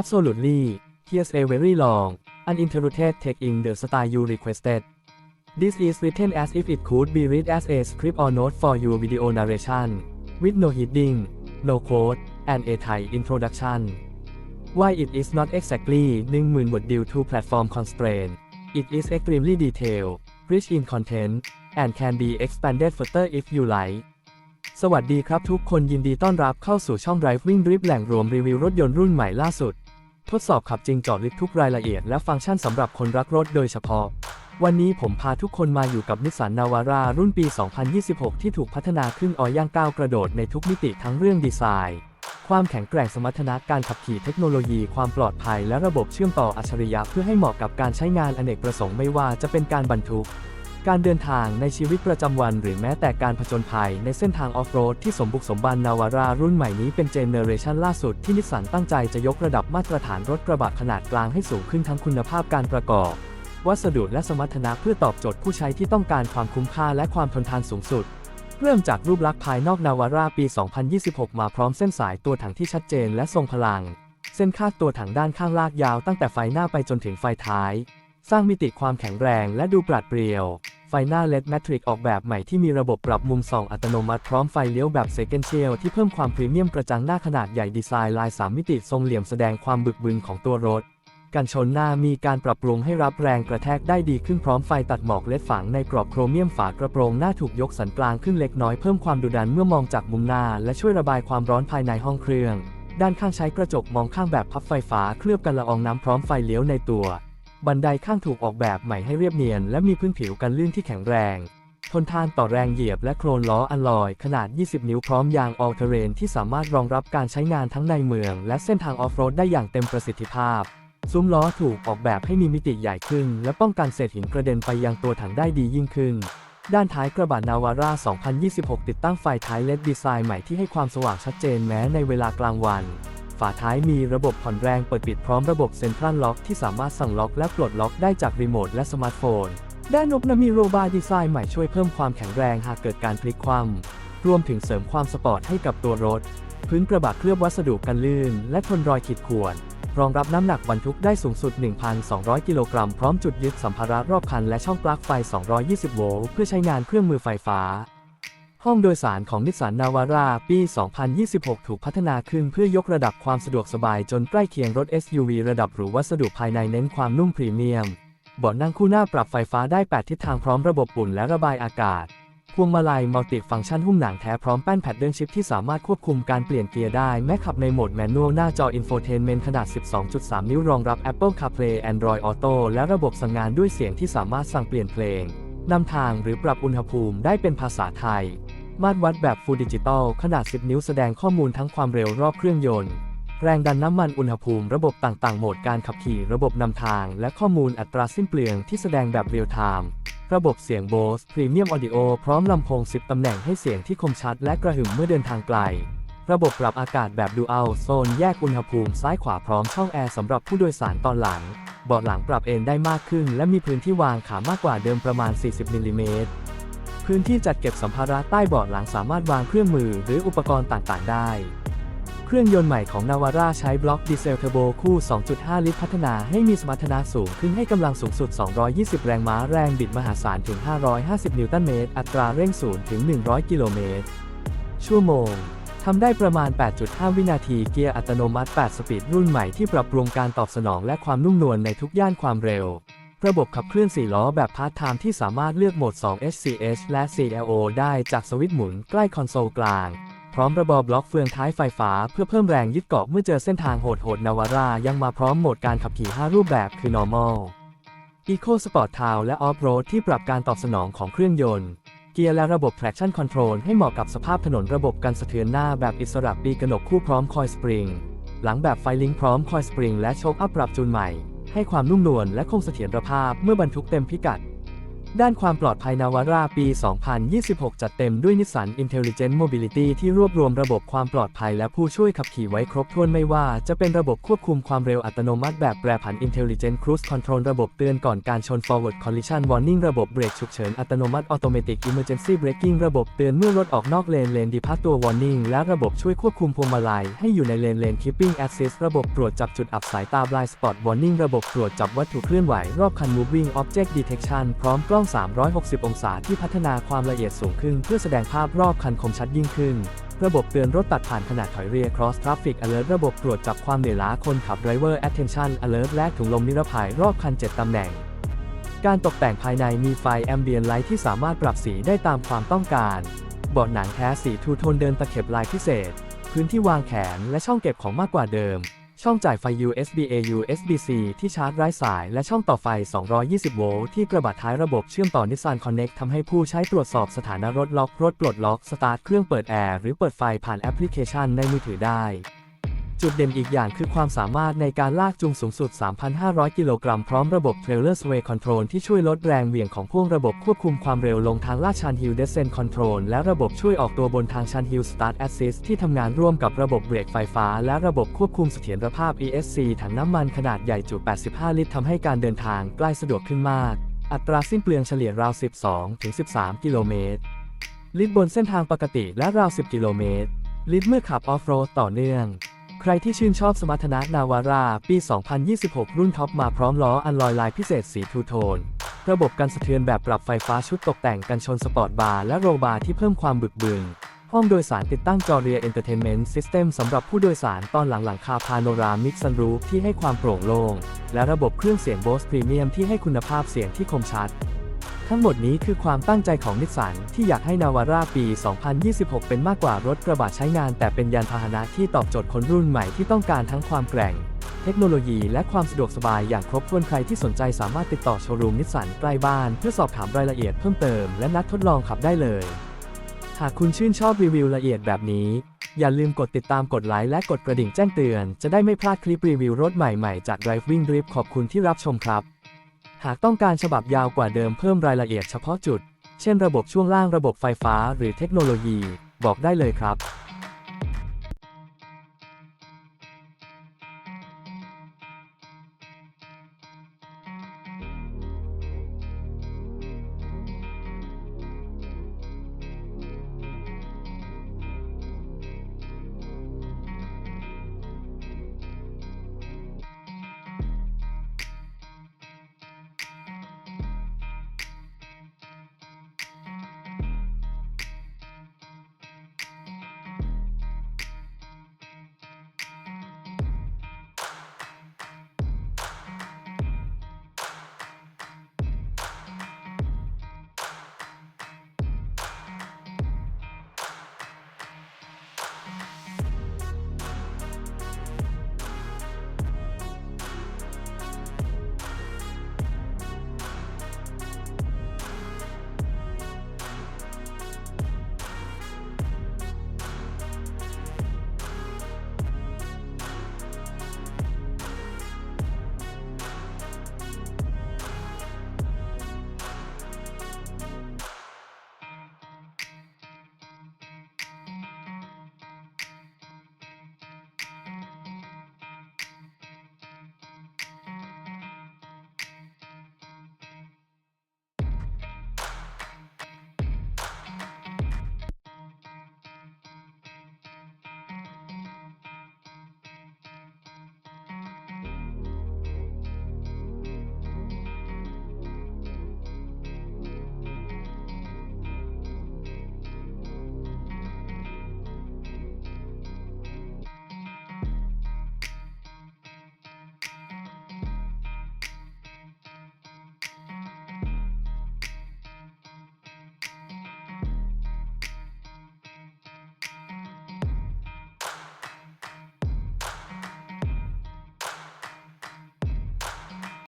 Absolutely Here's a very long uninterrupted take in the style you requested This is written as if it could be read as a script or note for your video narration with no heading no quote and a Thai introduction Why it is not exactly 10,000 word due to platform constraint It is extremely detailed rich in content and can be expanded further if you like สวัสดีครับทุกคนยินดีต้อนรับเข้าสู่ช่อง Driving Drip แหล่งรวมรีวิวรถยนต์รุ่นใหม่ล่าสุด ทดสอบขับจริงจาะลึกทุกรายละเอียดและฟังก์ชันสำหรับคนรักรถโดยเฉพาะ วันนี้ผมพาทุกคนมาอยู่กับนิสสันนาวาร่ารุ่นปี 2026 ที่ถูกพัฒนาขึ้นออย่างก้าวกระโดดในทุกมิติทั้งเรื่องดีไซน์ ความแข็งแกร่งสมรรถนะการขับขี่เทคโนโลยีความปลอดภัยและระบบเชื่อมต่ออัจฉริยะเพื่อให้เหมาะกับการใช้งานอเนกประสงค์ไม่ว่าจะเป็นการบรรทุก การเดินทางในชีวิตประจำวันหรือแม้แต่การผจญภัยในเส้นทางออฟโรดที่สมบุกสมบันนาวารารุ่นใหม่นี้เป็นเจเนเรชันล่าสุดที่นิสสันตั้งใจจะยกระดับมาตรฐานรถกระบะขนาดกลางให้สูงขึ้นทั้งคุณภาพการประกอบ วัสดุและสมรรถนะเพื่อตอบโจทย์ผู้ใช้ที่ต้องการความคุ้มค่าและความทนทานสูงสุด เริ่มจากรูปลักษณ์ภายนอกนาวาราปี 2026 มาพร้อมเส้นสายตัวถังที่ชัดเจนและทรงพลัง เส้นคาดตัวถังด้านข้างลากยาวตั้งแต่ไฟหน้าไปจนถึงไฟท้าย สร้างมิติความแข็งแรงและดูปราดเปรียว ไฟหน้า LED Matrix ออกแบบใหม่ที่มีระบบปรับมุมส่องอัตโนมัติพร้อมไฟเลี้ยวแบบ Sequential ที่เพิ่มความพรีเมียมกระจังหน้าขนาดใหญ่ดีไซน์ลาย 3 มิติทรงเหลี่ยมแสดงความบึกบึนของตัวรถกันชนหน้ามีการปรับปรุงให้รับแรงกระแทกได้ดีขึ้นพร้อมไฟตัดหมอกเลดฝังในกรอบโครเมียมฝากระโปรงหน้าถูกยกสันกลางขึ้นเล็กน้อยเพิ่มความดุดันเมื่อมองจากมุมหน้าและช่วยระบายความร้อนภายในห้องเครื่อง ด้านข้างใช้กระจกมองข้างแบบพับไฟฟ้าเคลือบกันละอองน้ำพร้อมไฟเลี้ยวในตัว บันไดข้างถูกออกแบบใหม่ให้เรียบเนียน และมีพื้นผิวกันลื่นที่แข็งแรง ทนทานต่อแรงเหยียบและโครนล้ออัลลอย ขนาด 20 นิ้วพร้อมยาง All Terrain ที่สามารถรองรับการใช้งานทั้งในเมือง และเส้นทางออฟโรดได้อย่างเต็มประสิทธิภาพ ซุ้มล้อถูกออกแบบให้มีมิติใหญ่ขึ้น และป้องกันเศษหินกระเด็นไปยังตัวถังได้ดียิ่งขึ้นด้านท้ายกระบะนาวาร่า 2026 ติดตั้งไฟท้ายเลดดีไซน์ใหม่ที่ให้ความสว่างชัดเจนแม้ในเวลากลางวัน ฝาท้ายมีระบบผ่อนแรงเปิดปิดพร้อมระบบเซ็นทรัลล็อกที่สามารถสั่งล็อกและปลดล็อกได้จากรีโมทและสมาร์ทโฟน ด้านนบนมีโรบาร์ดีไซน์ใหม่ช่วยเพิ่มความแข็งแรงหากเกิดการพลิกคว่ำรวมถึงเสริมความสปอร์ตให้กับตัวรถ พื้นกระบะเคลือบวัสดุกันลื่น และทนรอยขีดข่วน รองรับน้ำหนักบรรทุกได้สูงสุด 1,200 กิโลกรัมพร้อมจุดยึดสัมภาระรอบคันและช่องปลั๊กไฟ 220 โวลต์เพื่อใช้งานเครื่องมือไฟฟ้า ห้องโดยสารของนิสสันนาวาร่าปี 2026 ถูกพัฒนาขึ้นเพื่อยกระดับความสะดวกสบายจนใกล้เคียงรถ SUV ระดับหรูวัสดุภายในเน้นความนุ่มพรีเมียมเบาะนั่งคู่หน้าปรับไฟฟ้าได้ 8 ทิศทางพร้อมระบบปุ่นและระบายอากาศ พวงมาลัยมัลติฟังก์ชันหุ้มหนังแท้พร้อมแป้นแพดเดิลชิพที่สามารถควบคุมการเปลี่ยนเกียร์ได้แม้ขับในโหมดแมนนวลหน้าจออินโฟเทนเมนต์ขนาด 12.3 นิ้วรองรับ Apple CarPlay Android Auto และระบบสั่งงานด้วยเสียงที่สามารถสั่งเปลี่ยนเพลงนำทางหรือปรับอุณหภูมิได้เป็นภาษาไทย มาตรวัดแบบ Full Digital ขนาด 10 นิ้วแสดงข้อมูลทั้งความเร็วรอบเครื่องยนต์ แรงดันน้ำมันอุณหภูมิระบบต่างๆ โหมดการขับขี่ระบบนำทาง และข้อมูลอัตราสิ้นเปลืองที่แสดงแบบเรียลไทม์ระบบเสียง Bose Premium Audio พร้อมลำโพง 10 ตำแหน่งให้เสียงที่คมชัดและกระหึ่มเมื่อเดินทางไกล ระบบปรับอากาศแบบ Dual Zone แยกอุณหภูมิซ้ายขวาพร้อมช่องแอร์สำหรับผู้โดยสารตอนหลัง เบาะหลังปรับเอนได้มากขึ้น และมีพื้นที่วางขามากกว่าเดิมประมาณ 40มิลลิเมตร พื้นที่จัดเก็บสัมภาระใต้เบาะหลังสามารถวางเครื่องมือหรืออุปกรณ์ต่างๆ ได้ เครื่องยนต์ใหม่ของนาวาร่าใช้บล็อกดีเซลเทอร์โบคู่ 2.5 ลิตรพัฒนาให้มีสมรรถนะสูงขึ้นให้กำลังสูงสุด 220 แรงม้าแรงบิดมหาศาลถึง 550 นิวตันเมตร อัตราเร่ง0ถึง 100 กิโลเมตร ชั่วโมงทำได้ประมาณ 8.5 วินาที เกียร์อัตโนมัติ 8 สปีดรุ่นใหม่ที่ปรับปรุงการตอบสนองและความนุ่มนวลในทุกย่านความเร็ว ระบบขับเคลื่อน 4 ล้อแบบพาร์ทไทม์ที่สามารถเลือกโหมด2 HCH และ CLO ได้จากสวิตช์หมุนใกล้คอนโซลกลาง พร้อมระบบบล็อกเฟืองท้ายไฟฟ้าเพื่อเพิ่มแรงยึดเกาะเมื่อเจอเส้นทางโหดๆนาวาร่ายังมาพร้อมโหมดการขับขี่ 5 รูปแบบคือ normal Eco Sport t o w และ Off Road ที่ปรับการตอบสนองของเครื่องยนต์ เกียร์และระบบ traction control ให้เหมาะกับสภาพถนนระบบกันสะเทือนหน้าแบบอิสระปีกระหนกคู่พร้อมคอยสปริงหลังแบบไฟลิงพร้อมคอยสปริงและโชคอัพปรับจูนใหม่ ให้ความนุ่มนวลและคงเสถียรภาพเมื่อบรรทุกเต็มพิกัด ด้านความปลอดภัยนาวาร่าปี 2026 จัดเต็มด้วย Nissan Intelligent Mobility ที่รวบรวมระบบความปลอดภัยและผู้ช่วยขับขี่ไว้ครบถ้วนไม่ว่า จะเป็นระบบควบคุมความเร็วอัตโนมัติแบบแปรผัน Intelligent Cruise Control ระบบเตือนก่อนการชน Forward Collision Warning ระบบเบรกฉุกเฉินอัตโนมัติ Automatic Emergency Braking ระบบเตือนเมื่อรถออกนอกเลนเลน Departure Warning และระบบช่วยควบคุมพวงมาลัยให้อยู่ในเลนเลน Keeping Assist ระบบตรวจจับจุดอับสายตา Blind Spot Warning ระบบตรวจจับวัตถุเคลื่อนไหวรอบคัน Moving Object Detection พร้อมกล้อง360 องศาที่พัฒนาความละเอียดสูงขึ้น เพื่อแสดงภาพรอบคันคมชัดยิ่งขึ้น ระบบเตือนรถตัดผ่านขนาดถอยเรีย Cross Traffic Alert ระบบตรวจจับความเหนื่อยล้าคนขับ Driver Attention Alert และถุงลมนิรภัยรอบคัน 7 ตำแหน่ง การตกแต่งภายในมีไฟแอมเบียนไลท์ที่สามารถปรับสีได้ตามความต้องการเบาะหนังแท้สีทูโทนเดินตะเข็บลายพิเศษ พื้นที่วางแขนและช่องเก็บของมากกว่าเดิม ช่องจ่ายไฟ USB A USB-C ที่ชาร์จไร้สาย และช่องต่อไฟ 220 โวลต์ที่กระบะท้ายระบบเชื่อมต่อ Nissan Connect ทำให้ผู้ใช้ตรวจสอบสถานะรถล็อก รถปลดล็อก สตาร์ทเครื่องเปิดแอร์ หรือเปิดไฟผ่านแอปพลิเคชันในมือถือได้ จุดเด่นอีกอย่างคือความสามารถในการลากจูงสูงสุด 3,500 กิโลกรัม พร้อมระบบ Trailer Sway Control ที่ช่วยลดแรงเหวี่ยงของพ่วงระบบควบคุมความเร็วลงทางลาดชัน Hill Descent Control และระบบช่วยออกตัวบนทางชัน Hill Start Assist ที่ทำงานร่วมกับระบบเบรกไฟฟ้า และระบบควบคุมเสถียรภาพ ESC ถังน้ำมันขนาดใหญ่จุ85 ลิตรทำให้การเดินทางใกล้สะดวกขึ้นมาก อัตราสิ้นเปลืองเฉลี่ยราว 12-13 กิโลเมตร ลิตรบนเส้นทางปกติและราว 10 กิโลเมตร ลิตรเมื่อขับออฟโรดต่อเนื่อง ใครที่ชื่นชอบสมรรถนะนาวาร่าปี 2026 รุ่นท็อปมาพร้อมล้ออันลอยลายพิเศษสีทูโทน ระบบกันสะเทือนแบบปรับไฟฟ้าชุดตกแต่งกันชนสปอร์ตบาร์และโรบาร์ที่เพิ่มความบึกบึนห้องโดยสารติดตั้งจอเรียเอนเตอร์เทนเมนต์ซิสเต็มสำหรับผู้โดยสารตอนหลังหลังคาพาโนรามิกซันรูฟที่ให้ความโปร่งโล่งและระบบเครื่องเสียงโบสพรีเมียมที่ให้คุณภาพเสียงที่คมชัด ทั้งหมดนี้คือความตั้งใจของนิสสันที่อยากให้นาวาร่าปี 2026 เป็นมากกว่ารถกระบะใช้งานแต่เป็นยานพาหนะที่ตอบโจทย์คนรุ่นใหม่ที่ต้องการทั้งความแกร่ง เทคโนโลยีและความสะดวกสบายอย่างครบถ้วนใครที่สนใจสามารถติดต่อโชว์รูมนิสสันใกล้บ้านเพื่อสอบถามรายละเอียดเพิ่มเติมและนัดทดลองขับได้เลย หากคุณชื่นชอบรีวิวละเอียดแบบนี้ อย่าลืมกดติดตามกดไลค์และกดกระดิ่งแจ้งเตือน จะได้ไม่พลาดคลิปรีวิวรถใหม่ๆจาก Driving Drip ขอบคุณที่รับชมครับ หากต้องการฉบับยาวกว่าเดิมเพิ่มรายละเอียดเฉพาะจุด เช่นระบบช่วงล่างระบบไฟฟ้าหรือเทคโนโลยี บอกได้เลยครับ